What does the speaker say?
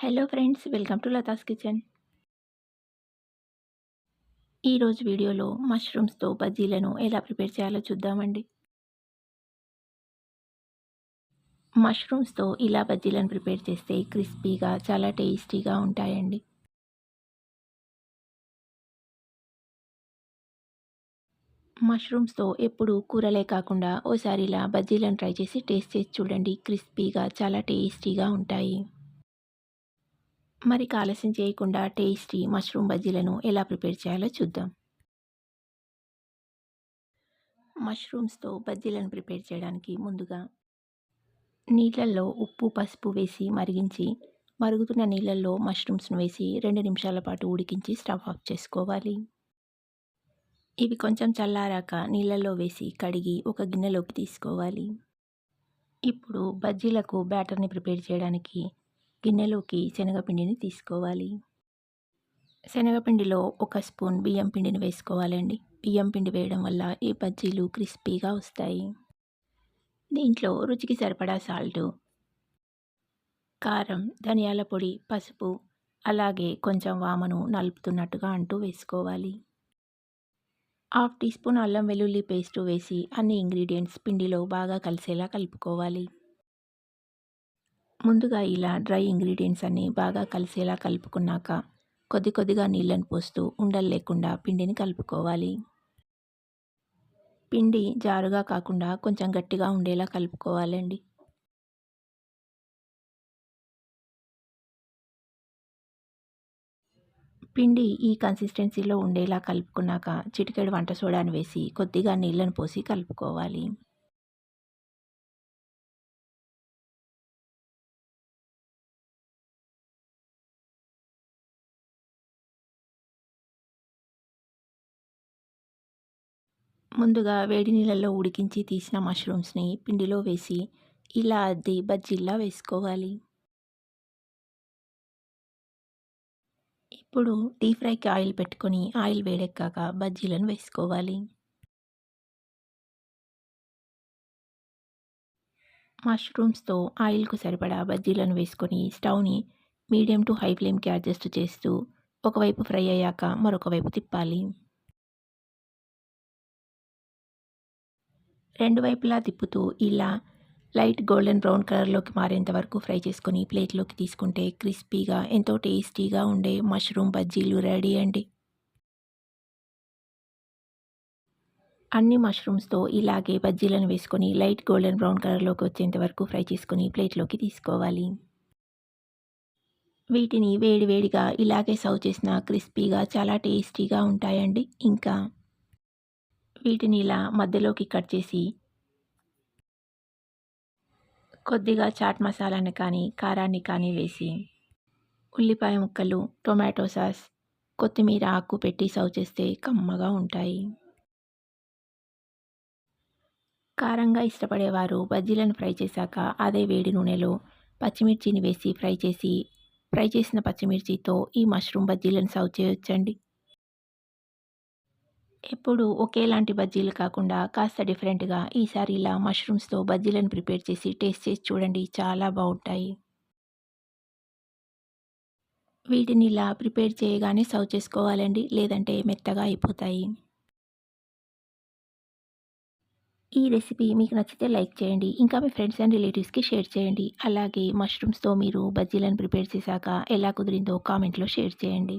Hello friends welcome to Latha's kitchen ఈరోజు వీడియోలో మష్రూమ్స్తో బజ్జీలను ఎలా ప్రిపేర్ చేయాలో చూద్దామండి. మష్రూమ్స్తో ఇలా బజ్జీలను ప్రిపేర్ చేస్తే క్రిస్పీగా చాలా టేస్టీగా ఉంటాయండి. మష్రూమ్స్తో ఎప్పుడు కూరలే కాకుండా ఓసారి ఇలా బజ్జీలను ట్రై చేసి టేస్ట్ చేసి చూడండి. క్రిస్పీగా చాలా టేస్టీగా ఉంటాయి. మరి ఆలస్యం చేయకుండా టేస్టీ మష్రూమ్ బజ్జీలను ఎలా ప్రిపేర్ చేయాలో చూద్దాం. మష్రూమ్స్తో బజ్జీలను ప్రిపేర్ చేయడానికి ముందుగా నీళ్ళల్లో ఉప్పు పసుపు వేసి మరిగించి మరుగుతున్న నీళ్ళల్లో మష్రూమ్స్ను వేసి రెండు నిమిషాల పాటు ఉడికించి స్టవ్ ఆఫ్ చేసుకోవాలి. ఇవి కొంచెం చల్లారాక నీళ్ళల్లో వేసి కడిగి ఒక గిన్నెలోకి తీసుకోవాలి. ఇప్పుడు బజ్జీలకు బ్యాటర్ని ప్రిపేర్ చేయడానికి గిన్నెలోకి శనగపిండిని తీసుకోవాలి. శనగపిండిలో ఒక స్పూన్ బియ్యం పిండిని వేసుకోవాలండి. బియ్యం పిండి వేయడం వల్ల ఈ బజ్జీలు క్రిస్పీగా వస్తాయి. దీంట్లో రుచికి సరిపడా సాల్టు కారం ధనియాల పొడి పసుపు అలాగే కొంచెం వామను నలుపుతున్నట్టుగా అంటూ వేసుకోవాలి. హాఫ్ టీ స్పూన్ అల్లం వెల్లుల్లి పేస్ట్ వేసి అన్ని ఇంగ్రీడియంట్స్ పిండిలో బాగా కలిసేలా కలుపుకోవాలి. ముందుగా ఇలా డ్రై ఇంగ్రీడియంట్స్ అన్నీ బాగా కలిసేలా కలుపుకున్నాక కొద్ది కొద్దిగా నీళ్ళని పోస్తూ ఉండలు లేకుండా పిండిని కలుపుకోవాలి. పిండి జారుగా కాకుండా కొంచెం గట్టిగా ఉండేలా కలుపుకోవాలండి. పిండి ఈ కన్సిస్టెన్సీలో ఉండేలా కలుపుకున్నాక చిటికెడు వంట సోడాను వేసి కొద్దిగా నీళ్ళను పోసి కలుపుకోవాలి. ముందుగా వేడి నీళ్ళల్లో ఉడికించి తీసిన మష్రూమ్స్ని పిండిలో వేసి ఇలా అద్ది బజ్జీల్లా వేసుకోవాలి. ఇప్పుడు డీప్ ఫ్రైకి ఆయిల్ పెట్టుకొని ఆయిల్ వేడెక్కాక బజ్జీలను వేసుకోవాలి. మష్రూమ్స్తో ఆయిల్కు సరిపడా బజ్జీలను వేసుకొని స్టవ్ని మీడియం టు హై ఫ్లేమ్కి అడ్జస్ట్ చేస్తూ ఒకవైపు ఫ్రై అయ్యాక మరొక వైపు తిప్పాలి. రెండు వైపులా తిప్పుతూ ఇలా లైట్ గోల్డెన్ బ్రౌన్ కలర్లోకి మారేంత వరకు ఫ్రై చేసుకొని ప్లేట్లోకి తీసుకుంటే క్రిస్పీగా ఎంతో టేస్టీగా ఉండే మష్రూమ్ బజ్జీలు రెడీ అండి. అన్ని మష్రూమ్స్తో ఇలాగే బజ్జీలను వేసుకొని లైట్ గోల్డెన్ బ్రౌన్ కలర్లోకి వచ్చేంత వరకు ఫ్రై చేసుకొని ప్లేట్లోకి తీసుకోవాలి. వీటిని వేడివేడిగా ఇలాగే సర్వ్ చేసిన క్రిస్పీగా చాలా టేస్టీగా ఉంటాయండి. ఇంకా వీటిని ఇలా మధ్యలోకి కట్ చేసి కొద్దిగా చాట్ మసాలాని కానీ కారాన్ని కానీ వేసి ఉల్లిపాయ ముక్కలు టొమాటో సాస్ కొత్తిమీర ఆకు పెట్టి సర్వ్ చేస్తే కమ్మగా ఉంటాయి. కారంగా ఇష్టపడేవారు బజ్జీలను ఫ్రై చేశాక అదే వేడి నూనెలో పచ్చిమిర్చిని వేసి ఫ్రై చేసి ఫ్రై చేసిన పచ్చిమిర్చితో ఈ మష్రూమ్ బజ్జీలను సర్వ్ చేయొచ్చండి. ఎప్పుడు ఒకేలాంటి బజ్జీలు కాకుండా కాస్త డిఫరెంట్గా ఈసారి ఇలా మష్రూమ్స్తో బజ్జీలను ప్రిపేర్ చేసి టేస్ట్ చేసి చూడండి చాలా బాగుంటాయి వీటిని ఇలా ప్రిపేర్ చేయగానే సర్వ్ చేసుకోవాలండి లేదంటే మెత్తగా అయిపోతాయి. ఈ రెసిపీ మీకు నచ్చితే లైక్ చేయండి ఇంకా మీ ఫ్రెండ్స్ అండ్ రిలేటివ్స్కి షేర్ చేయండి. అలాగే మష్రూమ్స్తో మీరు బజ్జీలను ప్రిపేర్ చేశాక ఎలా కుదిరిందో కామెంట్లో షేర్ చేయండి.